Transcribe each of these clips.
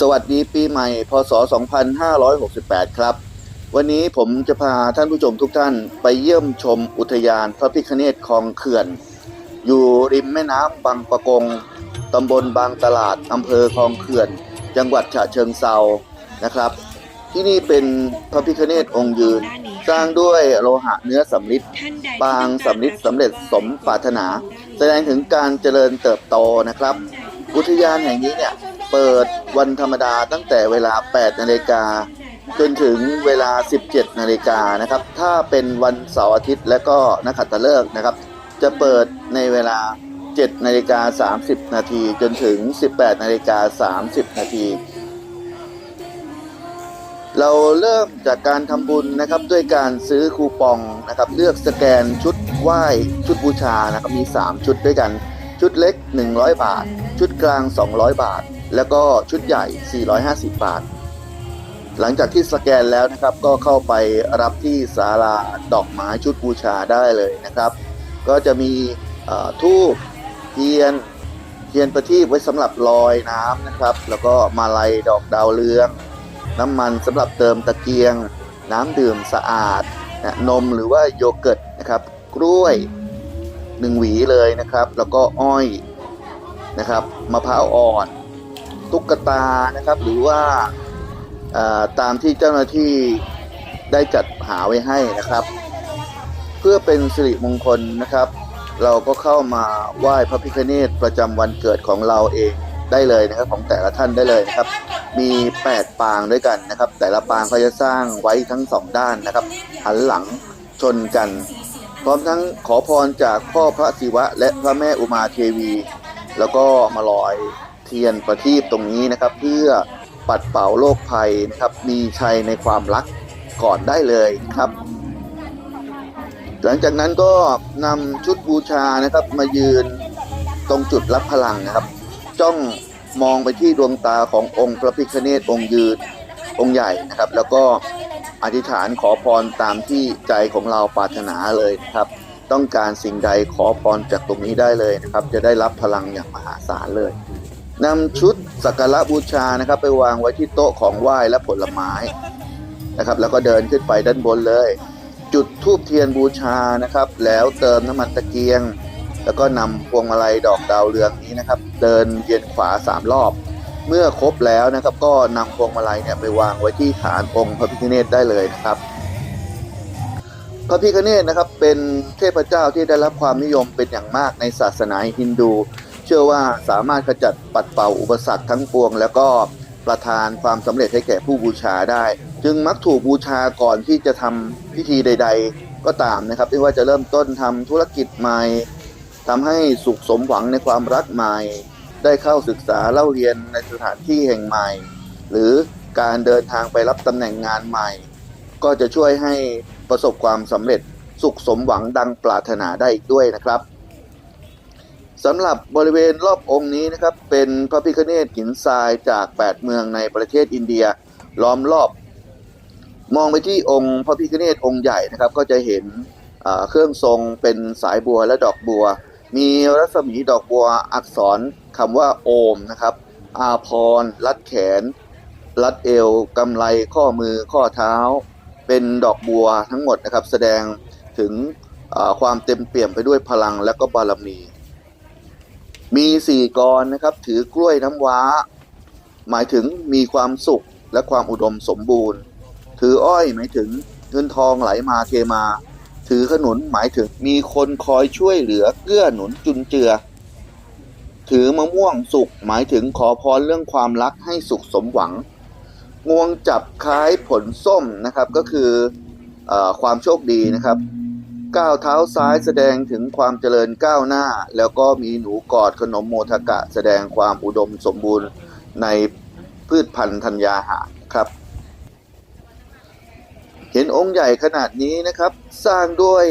สวัสดีปีใหม่ พศ 2568 ครับ วันนี้ผมจะพาท่านผู้ชมทุกท่านไปเยี่ยมชมอุทยานพระพิคเนตคลองเขื่อน อยู่ริมแม่น้ำบางปะกงตำบลบางตลาดอำเภอคลองเขื่อน จังหวัดฉะเชิงเซานะครับ ที่นี่เป็นพระพิคเนตองค์ยืน สร้างด้วยโลหะเนื้อสำริดปางสำริดสำเร็จสมปรารถนา แสดงถึงการเจริญเติบโตนะครับ อุทยานแห่งนี้เนี่ย เปิดวันธรรมดาตั้งแต่เวลา 8 นาฬิกา จนถึงเวลา 17 นาฬิกานะครับ ถ้าเป็นวันเสาร์อาทิตย์และก็นักขัตฤกษ์นะครับ จะเปิดในเวลา 7 นาฬิกา 30 นาที จนถึง 18 นาฬิกา 30 นาทีเราเริ่มจากการทำบุญนะครับด้วยการซื้อคูปองนะครับ เลือกสแกนชุดไหว้ชุดบูชานะครับมี 3 ชุดด้วยกัน ชุดเล็ก 100 บาท ชุดกลาง 200 บาท แล้วก็ชุดใหญ่ 450 บาท หลังจากที่สแกนแล้วนะครับก็เข้าไปรับที่ศาลาดอกไม้ชุดบูชาได้เลยนะครับ ก็จะมีทูบเทียนเทียนประทีปไว้สำหรับลอยน้ำนะครับ แล้วก็มาลัยดอกดาวเรือง น้ำมันสำหรับเติมตะเกียง น้ำดื่มสะอาดนะนมหรือว่าโยเกิร์ตนะครับ กล้วยหนึ่งหวีเลยนะครับ แล้วก็อ้อยนะครับมะพร้าวอ่อน ตุ๊กตานะครับ หรือว่าตามที่เจ้าหน้าที่ได้จัดหาไว้ให้นะครับ เพื่อเป็นสิริมงคลนะครับ เราก็เข้ามาไหว้พระพิฆเนศประจำวันเกิดของเราเองได้เลยนะครับ ของแต่ละท่านได้เลยนะครับ มี 8 ปางด้วยกันนะครับ แต่ละปางเขาจะสร้างไว้ทั้งสองด้านนะครับ หันหลังชนกัน พร้อมทั้งขอพรจากพ่อพระศิวะและพระแม่อุมาเทวี แล้วก็มาลอย เทียนประทีปตรงนี้นะครับ เพื่อปัดเป่าโรคภัยนะครับ มีชัยในความรักก่อนได้เลยครับ หลังจากนั้นก็นำชุดบูชานะครับมายืนตรงจุดรับพลังนะครับ จ้องมองไปที่ดวงตาขององค์พระพิฆเนศองค์ยืนองค์ใหญ่นะครับ แล้วก็อธิษฐานขอพรตามที่ใจของเราปรารถนาเลยนะครับ ต้องการสิ่งใดขอพรจากตรงนี้ได้เลยนะครับ จะได้รับพลังอย่างมหาศาลเลย นำชุดสักการะบูชานะครับ ไปวางไว้ที่โต๊ะของไหว้และผลไม้นะครับ แล้วก็เดินขึ้นไปด้านบนเลย จุดทูบเทียนบูชานะครับ แล้วเติมน้ำมันตะเกียง แล้วก็นำพวงมาลัยดอกดาวเรืองนี้นะครับ เดินเวียนขวาสามรอบ เมื่อครบแล้วนะครับ ก็นำพวงมาลัยเนี่ยไปวางไว้ที่ฐานองค์พระพิฆเนศได้เลยนะครับพระพิฆเนศนะครับเป็นเทพเจ้าที่ได้รับความนิยมเป็นอย่างมากในศาสนาฮินดู เชื่อว่าสามารถขจัดปัดเป่าอุปสรรคทั้งปวง แล้วก็ประทานความสำเร็จให้แก่ผู้บูชาได้ จึงมักถูกบูชาก่อนที่จะทำพิธีใด ๆ ก็ตามนะครับไม่ว่าจะเริ่มต้นทำธุรกิจใหม่ทำให้สุขสมหวังในความรักใหม่ ได้เข้าศึกษาเล่าเรียนในสถานที่แห่งใหม่ หรือการเดินทางไปรับตำแหน่งงานใหม่ ก็จะช่วยให้ประสบความสำเร็จสุขสมหวังดังปรารถนาได้อีกด้วยนะครับ สำหรับบริเวณรอบองค์นี้นะครับเป็นพระพิฆเนศหินทรายจาก 8 เมืองในประเทศอินเดียล้อมรอบ มองไปที่องค์พระพิฆเนศองค์ใหญ่นะครับ ก็จะเห็นเครื่องทรงเป็นสายบัวและดอกบัว มีรัศมีดอกบัวอักษรคำว่าโอมนะครับอาพรรัดแขน รัดเอวกำไรข้อมือข้อเท้า เป็นดอกบัวทั้งหมดนะครับ แสดงถึงความเต็มเปี่ยมไปด้วยพลังและก็บารมี มีสี่กรนะครับ ถือกล้วยน้ำว้า หมายถึงมีความสุขและความอุดมสมบูรณ์ ถืออ้อยหมายถึงเงินทองไหลมาเทมา ถือขนุนหมายถึงมีคนคอยช่วยเหลือเกื้อหนุนจุนเจือ ถือมะม่วงสุกหมายถึงขอพรเรื่องความรักให้สุขสมหวัง งวงจับคล้ายผลส้มนะครับก็คืออความโชคดีนะครับ ก้าวเท้าซ้ายแสดงถึงความเจริญก้าวหน้า แล้วก็มีหนูกอดขนมโมทกะ แสดงความอุดมสมบูรณ์ในพืชพันธุ์ธัญญาหารครับ เห็นองค์ใหญ่ขนาดนี้นะครับ สร้างด้วย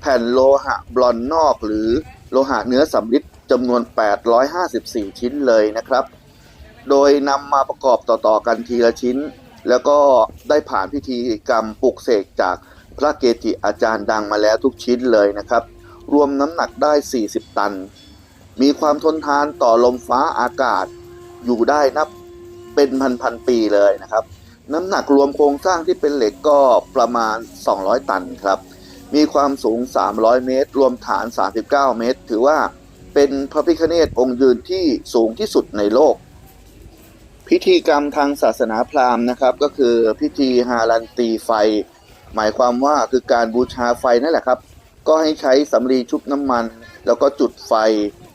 แผ่นโลหะบลอนนอกหรือโลหะเนื้อสำริดจำนวน 854 ชิ้นเลยนะครับ โดยนำมาประกอบต่อๆกันทีละชิ้น แล้วก็ได้ผ่านพิธีกรรมปลุกเสกจาก พระเกจิอาจารย์ดังมาแล้วทุกชิ้นเลยนะครับ รวมน้ำหนักได้ 40 ตัน มีความทนทานต่อลมฟ้าอากาศ อยู่ได้นับเป็นพันๆปีเลยนะครับ น้ำหนักรวมโครงสร้างที่เป็นเหล็กก็ประมาณ 200 ตันครับ มีความสูง 300 เมตร รวมฐาน 39 เมตร ถือว่าเป็นพระพิฆเนศองค์ยืนที่สูงที่สุดในโลก พิธีกรรมทางศาสนาพราหมณ์นะครับ ก็คือพิธีฮารันตีไฟ หมายความว่าคือการบูชาไฟนั่นแหละครับ ก็ให้ใช้สำลีชุบน้ำมัน แล้วก็จุดไฟ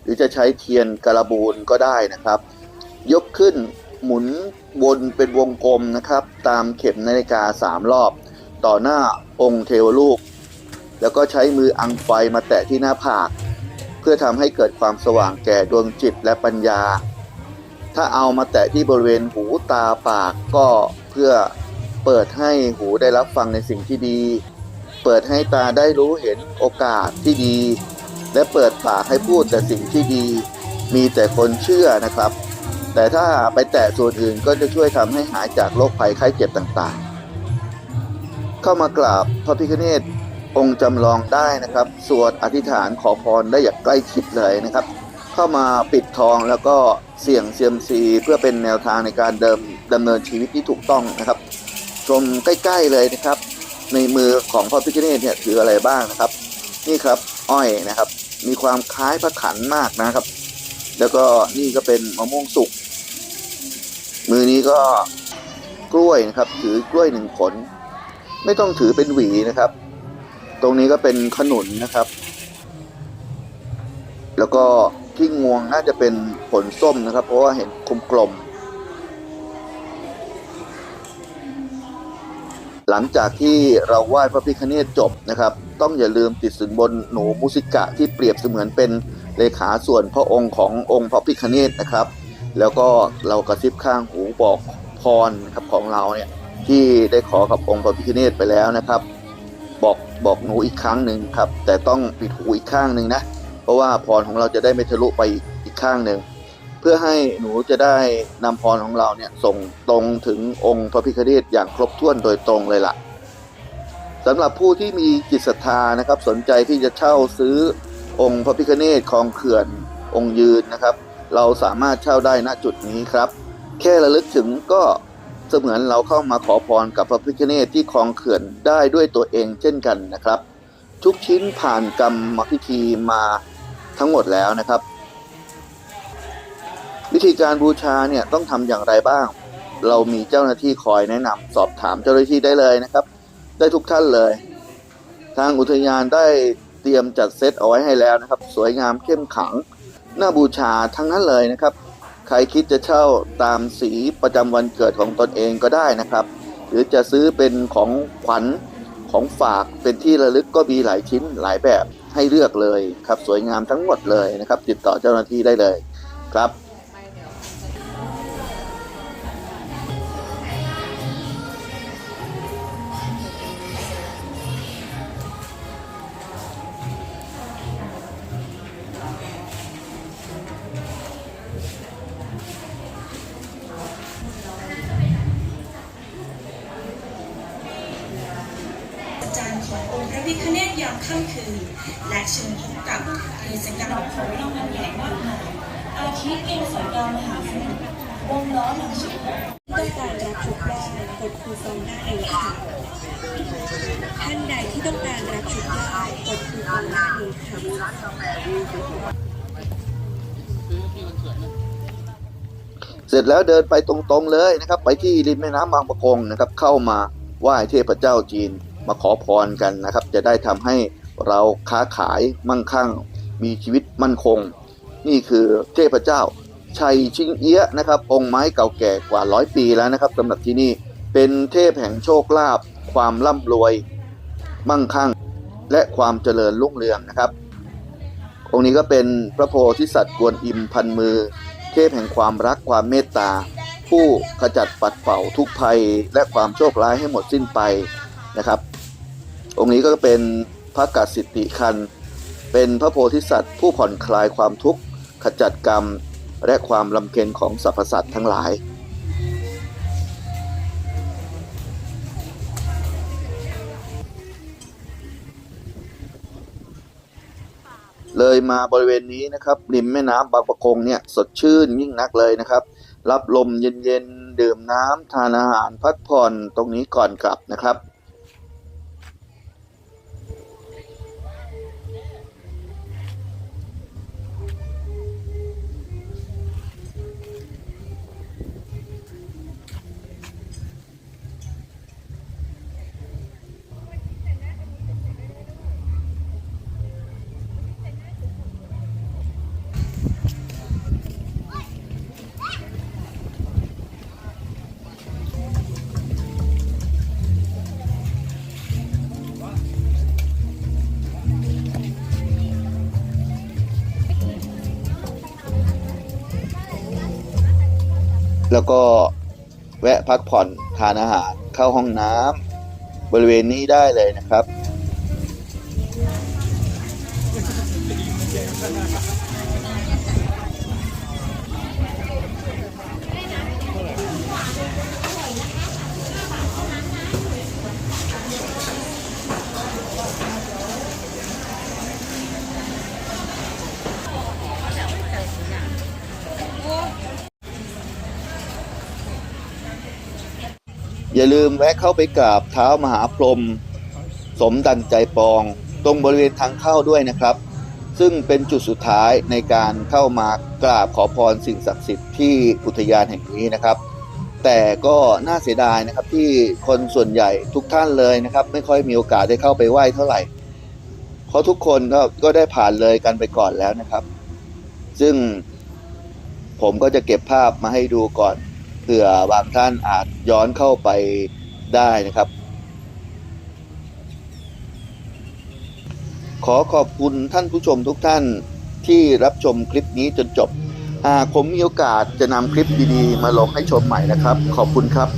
หรือจะใช้เทียนกระบูนก็ได้นะครับ ยกขึ้นหมุนวนเป็นวงกลมนะครับ ตามเข็มนาฬิกาสามรอบ ต่อหน้าองค์เทวรูปแล้วก็ใช้มืออังไฟมาแตะที่หน้าผาก เพื่อทำให้เกิดความสว่างแก่ดวงจิตและปัญญา ถ้าเอามาแตะที่บริเวณหูตาปากก็เพื่อ เปิดให้หูได้รับฟังในสิ่งที่ดี เปิดให้ตาได้รู้เห็นโอกาสที่ดี และเปิดปากให้พูดแต่สิ่งที่ดี มีแต่คนเชื่อนะครับ แต่ถ้าไปแตะส่วนอื่นก็จะช่วยทำให้หายจากโรคภัยไข้เจ็บต่างๆ เข้ามากราบพระพิฆเนศองค์จำลองได้นะครับ สวดอธิษฐานขอพรได้อย่างใกล้ชิดเลยนะครับ เข้ามาปิดทองแล้วก็เสี่ยงเซียมซีเพื่อเป็นแนวทางในการเดิมดำเนินชีวิตที่ถูกต้องนะครับ ชมใกล้ๆเลยนะครับ ในมือของพระพิฆเนศเนี่ยถืออะไรบ้างนะครับ นี่ครับอ้อยนะครับ มีความคล้ายพระขันมากนะครับ แล้วก็นี่ก็เป็นมะม่วงสุกมือนี้ก็กล้วยนะครับ ถือกล้วยหนึ่งผล ไม่ต้องถือเป็นหวีนะครับ ตรงนี้ก็เป็นขนุนนะครับ แล้วก็ที่งวงน่าจะเป็นผลส้มนะครับ เพราะว่าเห็นกลมๆ หลังจากที่เราไหว้พระพิฆเนศจบนะครับ ต้องอย่าลืมติดสินบนหนูมุสิกะที่เปรียบเสมือนเป็นเลขาส่วนพระองค์ขององค์พระพิฆเนศนะครับ แล้วก็เรากระซิบข้างหูบอกพรครับของเราเนี่ยที่ได้ขอกับองค์พระพิฆเนศไปแล้วนะครับ บอกบอกหนูอีกครั้งหนึ่งครับ แต่ต้องปิดหูอีกข้างหนึ่งนะ เพราะว่าพรของเราจะได้ไม่ทะลุไปอีกข้างหนึ่ง พื่อให้หนูจะได้นำพรของเราเนี่ยส่งตรงถึงองค์พระพิฆเนศอย่างครบถ้วนโดยตรงเลยล่ะสำหรับผู้ที่มีจิตศรัทธานะครับสนใจที่จะเช่าซื้อองค์พระพิฆเนศคลองเขื่อนองค์ยืนนะครับ เราสามารถเช่าได้ณจุดนี้ครับ แค่ระลึกถึงก็เสมือนเราเข้ามาขอพรกับพระพิฆเนศที่คลองเขื่อนได้ด้วยตัวเองเช่นกันนะครับ ทุกชิ้นผ่านกรรมพิธีมาทั้งหมดแล้วนะครับ วิธีการบูชาเนี่ยต้องทำอย่างไรบ้าง เรามีเจ้าหน้าที่คอยแนะนำสอบถามเจ้าหน้าที่ได้เลยนะครับ ได้ทุกท่านเลย ทางอุทยานได้เตรียมจัดเซตเอาไว้ให้แล้วนะครับ สวยงามเข้มขังน่าบูชาทั้งนั้นเลยนะครับ ใครคิดจะเช่าตามสีประจำวันเกิดของตนเองก็ได้นะครับ หรือจะซื้อเป็นของขวัญของฝากเป็นที่ระลึกก็มีหลายชิ้นหลายแบบให้เลือกเลยครับ สวยงามทั้งหมดเลยนะครับ ติดต่อเจ้าหน้าที่ได้เลยครับ ขององค์พระพิฆเนศยามค่ำคืน และเชิญพบกับกิจกรรมของรางวัลใหญ่มากมายอาทิเกมสอยดาวมหาสมุทรวงล้อหนังชุดต้องการรับชุดได้กดคูปองได้เลยค่ะท่านใดที่ต้องการรับชุดได้กดคูปองได้เลยค่ะเสร็จแล้วเดินไปตรงๆเลยนะครับ ไปที่ริมแม่น้ำบางประกงนะครับ เข้ามาไหว้เทพเจ้าจีน มาขอพรกันนะครับ จะได้ทำให้เราค้าขายมั่งคั่ง มีชีวิตมั่นคง นี่คือเทพเจ้าชัยชิงเอี้ยะนะครับ องค์ไม้เก่าแก่กว่าร้อยปีแล้วนะครับสำหรับที่นี่เป็นเทพแห่งโชคลาภความร่ำรวย มั่งคั่ง และความเจริญรุ่งเรืองนะครับ องค์นี้ก็เป็นพระโพธิสัตว์กวนอิมพันมือ เทพแห่งความรักความเมตตา ผู้ขจัดปัดเป่าทุกภัยและความโชคร้ายให้หมดสิ้นไปนะครับ องค์นี้ก็เป็นพระกัสสิติคัน เป็นพระโพธิสัตว์ ผู้ผ่อนคลายความทุกข์ขจัดกรรม และความลำเค็ญของสรรพสัตว์ทั้งหลายเลยมาบริเวณนี้นะครับริมแม่น้ำบางประกงเนี่ยสดชื่นยิ่งนักเลยนะครับ รับลมเย็นๆ ดื่มน้ำทานอาหารพักผ่อนตรงนี้ก่อนกลับนะครับ แล้วก็แวะพักผ่อนทานอาหารเข้าห้องน้ำบริเวณนี้ได้เลยนะครับ อย่าลืมแวะเข้าไปกราบเท้ามหาพรหมสมดังใจปอง ตรงบริเวณทางเข้าด้วยนะครับ ซึ่งเป็นจุดสุดท้ายในการเข้ามากราบขอพรสิ่งศักดิ์สิทธิ์ที่อุทยานแห่งนี้นะครับ แต่ก็น่าเสียดายนะครับที่คนส่วนใหญ่ทุกท่านเลยนะครับ ไม่ค่อยมีโอกาสได้เข้าไปไหว้เท่าไหร่ เพราะทุกคนก็ก็ได้ผ่านเลยกันไปก่อนแล้วนะครับ ซึ่งผมก็จะเก็บภาพมาให้ดูก่อน เผื่อบางท่านอาจย้อนเข้าไปได้นะครับ ขอขอบคุณท่านผู้ชมทุกท่านที่รับชมคลิปนี้จนจบหากผมมีโอกาสจะนำคลิปดีๆ มาลงให้ชมใหม่นะครับ ขอบคุณครับ